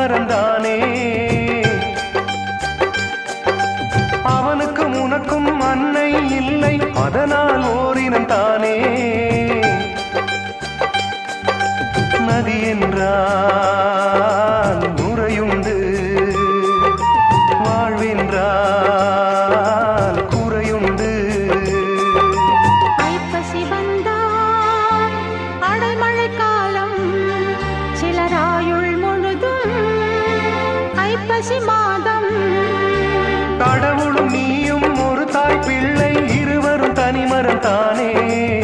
மறந்தானே. அவனுக்கும் உனக்கும் அன்னை இல்லை அதனால் ஓரினம் தானே. நதி என்றா முறையுண்டு வாழ்வின்றான் ஐப்பசி மாதம். கடவுளும் நீயும் ஒரு தாய் பிள்ளை. இருவரும் தனிமரம் தானே.